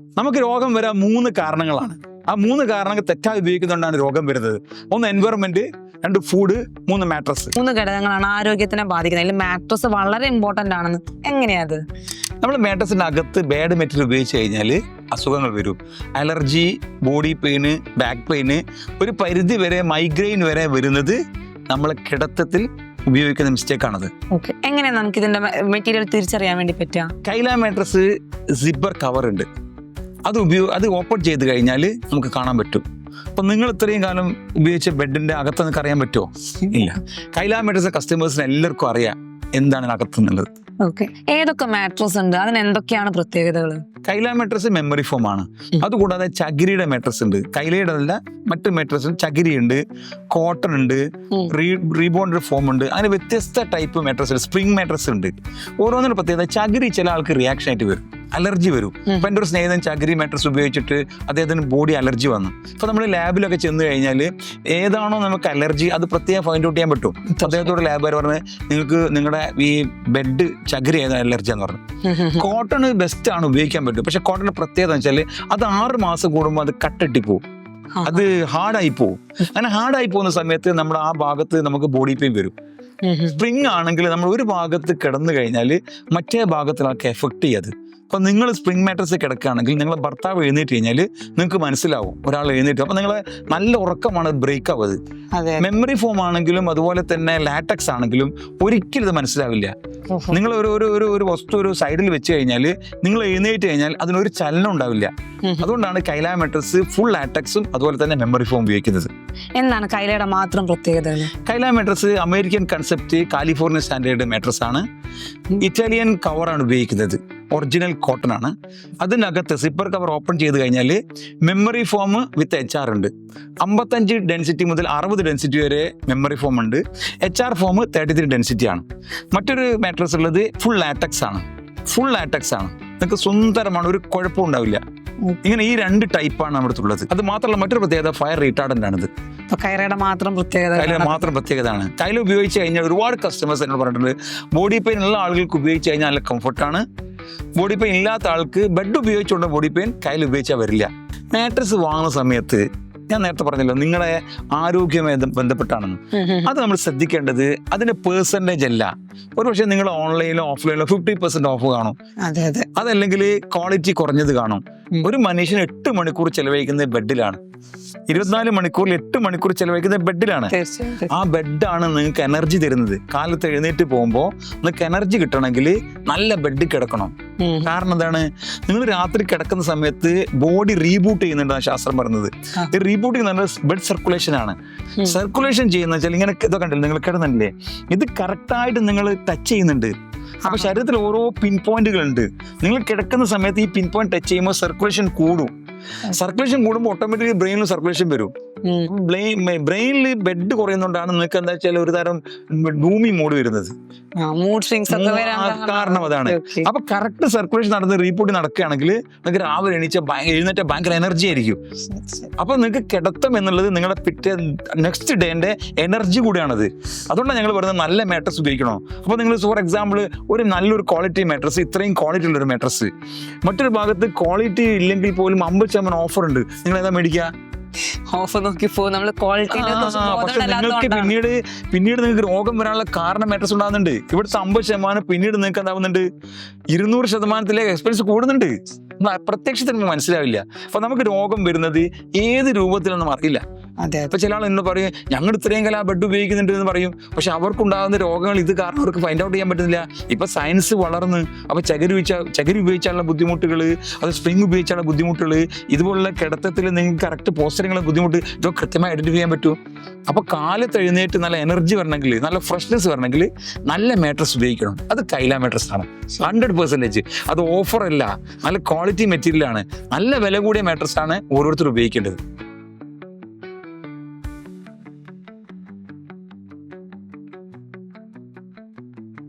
നമുക്ക് രോഗം വരാൻ മൂന്ന് കാരണങ്ങളാണ്. ആ മൂന്ന് കാരണങ്ങൾ തെറ്റായി ഉപയോഗിക്കുന്നതുകൊണ്ടാണ് രോഗം വരുന്നത്. ഒന്ന് എൻവയറമെന്റ് രണ്ട് ഫുഡ് മൂന്ന് മാട്രസ് മൂന്ന് ഘടകങ്ങളാണ് ആരോഗ്യത്തിനെ ബാധിക്കുന്നത്. അതിൽ മാട്രസ് വളരെ ഇമ്പോർട്ടന്റ് ആണെന്ന്. എങ്ങനെയാ അത്? നമ്മൾ മാട്രസിന്റെ അകത്ത് ബാഡ് മെറ്റീരിയൽ ഉപയോഗിച്ച് കഴിഞ്ഞാൽ അസുഖങ്ങൾ വരും. Allergy body pain back pain ഒരു പരിധി വരെ മൈഗ്രെയിൻ വരെ വരുന്നത് നമ്മൾ കിടത്തത്തിൽ ഉപയോഗിക്കുന്ന മിസ്റ്റേക്ക് ആണത്. എങ്ങനെയാണ് നമുക്ക് ഇതിന്റെ മെറ്റീരിയൽ തിരിച്ചറിയാൻ വേണ്ടി പറ്റുക? കൈലാ മാട്രസ് സിബർ കവർ ഉണ്ട്. അത് ഉപയോഗ അത് ഓപ്പൺ ചെയ്ത് കഴിഞ്ഞാൽ നമുക്ക് കാണാൻ പറ്റും. അപ്പൊ നിങ്ങൾ ഇത്രയും കാലം ഉപയോഗിച്ച ബെഡിന്റെ അകത്ത് നിങ്ങൾക്ക് അറിയാൻ പറ്റുമോ ഇല്ല. കൈലാ മാട്രസ് കസ്റ്റമേഴ്സിന് എല്ലാവർക്കും അറിയാം എന്താണ് അകത്ത് എന്നുള്ളത് ഓക്കെ. ഏതൊക്കെ മാട്രസ് ഉണ്ട്? അതിന് എന്തൊക്കെയാണ് പ്രത്യേകതകൾ കൈല മെട്രസ് മെമ്മറി ഫോം ആണ്. അതുകൂടാതെ ചകിരിയുടെ മെട്രസ് ഉണ്ട്. കൈലയുടെ അല്ല മറ്റു മെട്രസ് ചകിരി ഉണ്ട് കോട്ടൺ ഉണ്ട്. റീബോണ്ടഡ് ഫോം ഉണ്ട്. അങ്ങനെ വ്യത്യസ്ത ടൈപ്പ് മെട്രസ് ഉണ്ട്. സ്പ്രിംഗ് മെട്രസ് ഉണ്ട്. ഓരോന്നിനും പ്രത്യേകത ചകിരി ചില ആൾക്ക് റിയാക്ഷൻ ആയിട്ട് വരും. അലർജി വരും. ഇപ്പം എന്റെ ഒരു സ്നേഹിതൻ ചകിരി മാട്രസ് ഉപയോഗിച്ചിട്ട് അദ്ദേഹത്തിന് ബോഡി അലർജി വന്നു. അപ്പോൾ നമ്മൾ ലാബിലൊക്കെ ചെന്ന് കഴിഞ്ഞാൽ ഏതാണോ നമുക്ക് അലർജി അത് പ്രത്യേകം ഫൈൻഡ് ഔട്ട് ചെയ്യാൻ പറ്റും. അദ്ദേഹത്തോട് ലാബുകാർ പറഞ്ഞ് നിങ്ങൾക്ക് നിങ്ങളുടെ ഈ ബെഡ് ചകിരി ഏതാണ് അലർജി എന്ന് പറഞ്ഞു. കോട്ടൺ ബെസ്റ്റ് ആണ് ഉപയോഗിക്കാൻ പറ്റും. പക്ഷെ കോട്ടൺ പ്രത്യേകത വെച്ചാൽ അത് ആറ് മാസം കൂടുമ്പോൾ അത് കട്ടിട്ടി പോകും അത് ഹാർഡായി പോകും അങ്ങനെ ഹാർഡായി പോകുന്ന സമയത്ത് നമ്മൾ ആ ഭാഗത്ത് നമുക്ക് ബോഡി പെയിൻ വരും. സ്പ്രിങ് ആണെങ്കിൽ നമ്മൾ ഒരു ഭാഗത്ത് കിടന്നു കഴിഞ്ഞാൽ മറ്റേ ഭാഗത്തിനൊക്കെ എഫക്ട് ചെയ്യത് അപ്പൊ നിങ്ങൾ സ്പ്രിംഗ് മാട്രസ് കിടക്കുകയാണെങ്കിൽ നിങ്ങളെ ഭർത്താവ് എഴുന്നേറ്റ് കഴിഞ്ഞാൽ നിങ്ങൾക്ക് മനസ്സിലാവും ഒരാൾ എഴുന്നേറ്റ് അപ്പൊ നിങ്ങളെ നല്ല ഉറക്കമാണ് ബ്രേക്ക് ആവുന്നത്. അതെ. മെമ്മറി ഫോം ആണെങ്കിലും അതുപോലെ തന്നെ ലാറ്റക്സ് ആണെങ്കിലും ഒരിക്കലും ഇത് മനസ്സിലാവില്ല. നിങ്ങൾ ഒരു ഒരു ഒരു ഒരു വസ്തു ഒരു സൈഡിൽ വെച്ച് കഴിഞ്ഞാൽ നിങ്ങൾ എഴുന്നേറ്റ് കഴിഞ്ഞാൽ അതിനൊരു ചലനം ഉണ്ടാവില്ല. അതുകൊണ്ടാണ് കൈലാ മെട്രസ് ഫുൾ ലാറ്റക്സും അതുപോലെ തന്നെ മെമ്മറി ഫോം ഉപയോഗിക്കുന്നത്. എന്താണ് കൈലയുടെ മാത്രം പ്രത്യേകത? Kaila mattress American concept California standard mattress ആണ്. ഇറ്റാലിയൻ കവറാണ് ഉപയോഗിക്കുന്നത്. ഒറിജിനൽ കോട്ടൺ ആണ്. അതിനകത്ത് സിപ്പർ കവർ ഓപ്പൺ ചെയ്ത് കഴിഞ്ഞാൽ memory foam with H R ഉണ്ട്. അമ്പത്തഞ്ച് ഡെൻസിറ്റി മുതൽ അറുപത് ഡെൻസിറ്റി വരെ മെമ്മറി ഫോം ഉണ്ട്. H R foam thirty three density ആണ്. മറ്റൊരു മാട്രസ് ഉള്ളത് ഫുൾ ലാറ്റക്സ് ആണ്. ഫുൾ ലാറ്റക്സ് ആണ്. നിങ്ങൾക്ക് സുന്ദരമാണ് ഒരു കുഴപ്പം ഉണ്ടാവില്ല. ഇങ്ങനെ ഈ രണ്ട് ടൈപ്പാണ് നമ്മുടെ അടുത്തുള്ളത്. അത് മാത്രമല്ല മറ്റൊരു പ്രത്യേകത ഫയർ റീട്ടാർഡന്റ് ആണിത്. കൈറയുടെ മാത്രം പ്രത്യേകത കയ്യിൽ മാത്രം പ്രത്യേകതയാണ് കയ്യിൽ ഉപയോഗിച്ച് കഴിഞ്ഞാൽ ഒരുപാട് കസ്റ്റമേഴ്സ് എന്നോട് പറഞ്ഞിട്ടുണ്ട്. ബോഡി പെയിൻ ഉള്ള ആളുകൾക്ക് ഉപയോഗിച്ച് കഴിഞ്ഞാൽ നല്ല കംഫർട്ടാണ് ബോഡി പെയിൻ ഇല്ലാത്ത ആൾക്ക് ബെഡ് ഉപയോഗിച്ചുകൊണ്ട് ബോഡി പെയിൻ കയ്യിൽ ഉപയോഗിച്ചാൽ വരില്ല. മാട്രസ് വാങ്ങുന്ന സമയത്ത് ഞാൻ നേരത്തെ പറഞ്ഞല്ലോ നിങ്ങളെ ആരോഗ്യമായി ബന്ധപ്പെട്ടാണെന്ന്. അത് നമ്മൾ ശ്രദ്ധിക്കേണ്ടത് അതിന്റെ പേഴ്സന്റേജ് അല്ല. ഒരുപക്ഷെ നിങ്ങൾ ഓൺലൈനിലോ ഓഫ്ലൈനിലോ ഫിഫ്റ്റി പെർസെന്റ് ഓഫ് കാണും. അതെ അതെ. അതല്ലെങ്കിൽ ക്വാളിറ്റി കുറഞ്ഞത് കാണും. ഒരു മനുഷ്യൻ എട്ട് മണിക്കൂർ ചെലവഴിക്കുന്നത് ബെഡിലാണ്. ഇരുപത്തിനാല് മണിക്കൂറിൽ എട്ട് മണിക്കൂർ ചെലവഴിക്കുന്നത് ബെഡിലാണ്. ആ ബെഡാണ് നിങ്ങൾക്ക് എനർജി തരുന്നത്. കാലത്ത് എഴുന്നേറ്റ് പോകുമ്പോൾ നിങ്ങൾക്ക് എനർജി കിട്ടണമെങ്കിൽ നല്ല ബെഡ് കിടക്കണം. കാരണം എന്താണ്? നിങ്ങൾ രാത്രി കിടക്കുന്ന സമയത്ത് ബോഡി റീബൂട്ട് ചെയ്യുന്നുണ്ടാണ് ശാസ്ത്രം പറയുന്നത്. ഈ റീബൂട്ട് ചെയ്യുന്നത് ബ്ലഡ് സർക്കുലേഷൻ ആണ്. സർക്കുലേഷൻ ചെയ്യുന്ന വെച്ചാൽ ഇങ്ങനെ ഇതൊക്കെ കണ്ടില്ല? നിങ്ങൾ കിടന്നില്ലേ? ഇത് കറക്റ്റായിട്ട് നിങ്ങൾ ടച്ച് ചെയ്യുന്നുണ്ട്. അപ്പൊ ശരീരത്തിൽ ഓരോ പിൻ പോയിന്റുകൾ ഉണ്ട് നിങ്ങൾ കിടക്കുന്ന സമയത്ത് ഈ പിൻ പോയിന്റ് ടച്ച് ചെയ്യുമ്പോൾ സർക്കുലേഷൻ കൂടും. സർക്കുലേഷൻ കൂടുമ്പോൾ ഓട്ടോമാറ്റിക്കലി ബ്രെയിനിൽ സർക്കുലേഷൻ വരും. ബ്രെയിനിൽ ബെഡ് കുറയുന്നോണ്ടാണ് നിങ്ങൾക്ക് എന്താ വെച്ചാൽ ഒരു തരം ഭൂമി മൂഡ് വരുന്നത്. മൂഡ് സ്വിങ്സ് കാരണം അതാണ്. അപ്പൊ കറക്റ്റ് സർക്കുലേഷൻ നടന്ന് റീപോർട്ട് നടക്കുകയാണെങ്കിൽ നിങ്ങൾക്ക് രാവിലെ എണീച്ച എഴുന്നേറ്റ ഭയങ്കര എനർജി ആയിരിക്കും. അപ്പൊ നിങ്ങൾക്ക് കിടത്തം എന്നുള്ളത് നിങ്ങളുടെ പിറ്റേ നെക്സ്റ്റ് ഡേന്റെ എനർജി കൂടിയാണത്. അതുകൊണ്ടാണ് ഞങ്ങൾ പറയുന്നത് നല്ല മാട്രസ് ഉപയോഗിക്കണോ. അപ്പൊ നിങ്ങൾ ഫോർ എക്സാമ്പിൾ ഒരു നല്ലൊരു ക്വാളിറ്റി മാട്രസ് ഇത്രയും ക്വാളിറ്റി ഉള്ള ഒരു മാട്രസ് മറ്റൊരു ഭാഗത്ത് ക്വാളിറ്റി ഇല്ലെങ്കിൽ പോലും അമ്പത് ശതമാനം ഓഫർ ഉണ്ട്. നിങ്ങൾ ഏതാ മേടിക്കുക? ഓഫർ നോക്കി പോ നമ്മൾ ക്വാളിറ്റി നിങ്ങൾക്ക് പിന്നീട് പിന്നീട് നിങ്ങൾക്ക് രോഗം വരാനുള്ള കാരണം മാറ്റസ് ഉണ്ടാകുന്നുണ്ട്. ഇവിടുത്തെ അമ്പത് ശതമാനം പിന്നീട് നിങ്ങൾക്ക് എന്താവുന്നുണ്ട്? ഇരുന്നൂറ് ശതമാനത്തിലേക്ക് എക്സ്പെൻസ് കൂടുന്നുണ്ട്. പ്രത്യക്ഷത്തിന് നമുക്ക് മനസ്സിലാവില്ല. അപ്പൊ നമുക്ക് രോഗം വരുന്നത് ഏത് രൂപത്തിലൊന്നും അറിയില്ല അതെ ഇപ്പൊ ചില ആൾ എന്ന് പറയും ഞങ്ങൾ ഇത്രയും കാലം ആ ബെഡ് ഉപയോഗിക്കുന്നുണ്ട് എന്ന് പറയും. പക്ഷെ അവർക്കുണ്ടാകുന്ന രോഗങ്ങൾ ഇത് കാരണം അവർക്ക് ഫൈൻഡ് ഔട്ട് ചെയ്യാൻ പറ്റുന്നില്ല. ഇപ്പൊ സയൻസ് വളർന്ന് അപ്പൊ ചകിരി ഉപയോഗിച്ച ചകിരി ഉപയോഗിച്ചാലുള്ള ബുദ്ധിമുട്ടുകൾ അത് സ്പ്രിങ് ഉപയോഗിച്ചാലുള്ള ബുദ്ധിമുട്ടുകൾ ഇതുപോലുള്ള കിടത്തത്തിൽ നിങ്ങൾക്ക് കറക്റ്റ് പോസ്റ്ററിങ്ങളെ ബുദ്ധിമുട്ട് ഇതൊക്കെ കൃത്യമായി ഐഡന്റിഫൈ ചെയ്യാൻ പറ്റും അപ്പൊ കാലത്ത് എഴുന്നേറ്റ് നല്ല എനർജി വരണമെങ്കിൽ നല്ല ഫ്രഷ്നെസ് വരണമെങ്കിൽ നല്ല മാട്രസ് ഉപയോഗിക്കണം. അത് കൈല മാട്രസ് ആണ്. ഹൺഡ്രഡ് പെർസെന്റേജ് അത് ഓഫർ അല്ല. നല്ല ക്വാളിറ്റി മെറ്റീരിയൽ ആണ്. നല്ല വില കൂടിയ മാട്രസ് ആണ് ഓരോരുത്തർ ഉപയോഗിക്കേണ്ടത്.